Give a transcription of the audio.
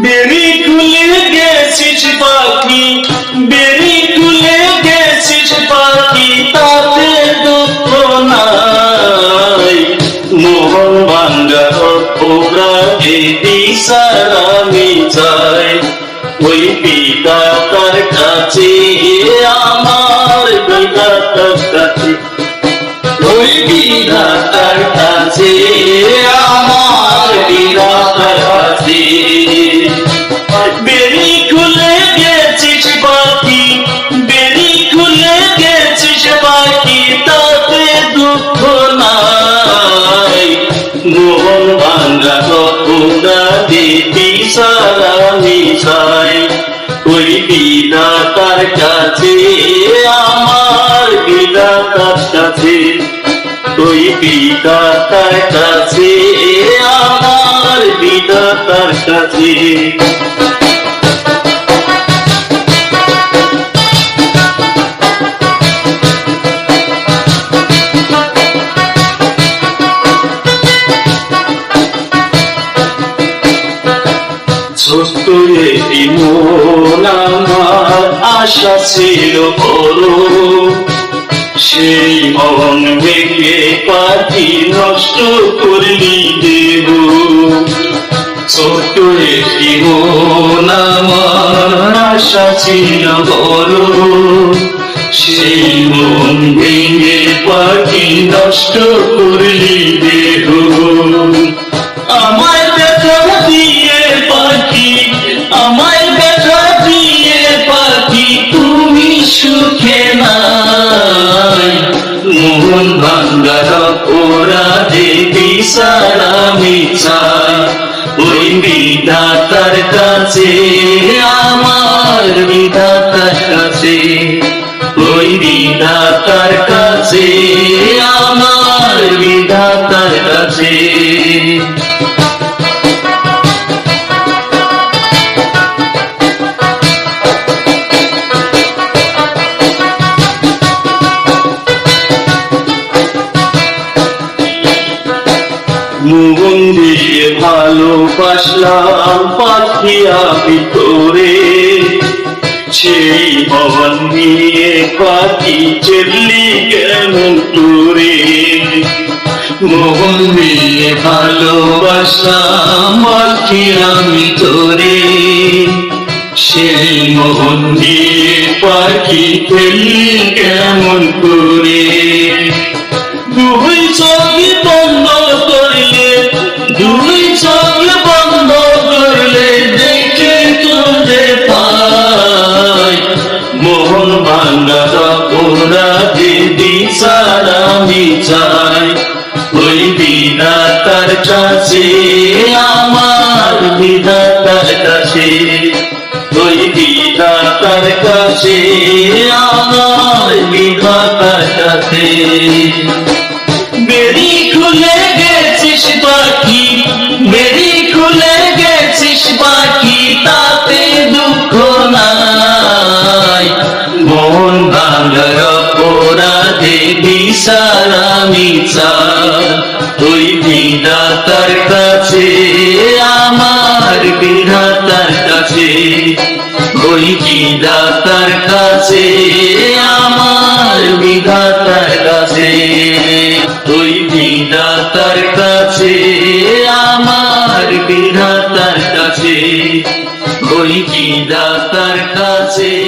বেরি খুলে গেছিস পাখি, বেরি খুলে গেছিস পাখি, তাতে দুঃখ নাই। মোহন ভাঙ্গা ওরা চাই। ওই বিদাতার কাছে আমার বিদাতার কাছে। ওই বিধাতার কাছে ওই বিধাতার কাছে আমার বিধাতার কাছে বিধাতার কাছে আমার বিধাতার কাছে ছোট্ট আমার আশা ছিল বড়। সেই মন ভেঙে পাখি নষ্ট করলি দেব। ছোট্ট একটি মন আমার আশা ছিল বড়। সেই মন ভেঙে পাখি নষ্ট করলি দেব। আমায় মোহন ভাঙ্গার ওরা দেবী সারা মিছাই ওই বিধাতার কাছে আমার বিধাতার কাছে। ওই বিধাতার মন দিয়ে ভালোবাসলাম পাখিয়া ভিতরে সেই মন নিয়ে পাখি চললি কেমন তোরে মোহন দিয়ে ভালোবাসলাম পাখিয়া ভিতরে সেই মোহন দিয়ে পাখি চললি কেমন করে? দিদি আমি চাই ওই বিধাতার কাছে, আমার বিধাতার কাছে। ওই বিধাতার কাছে, আমার বিধাতার কাছে। ওই বিধাতার কাছে, আমার বিধাতার কাছে। ওই বিধাতার কাছে, আমার বিধাতার কাছে। ওই বিধাতার কাছে, আমার বিধাতার কাছে। ওই বিধাতার কাছে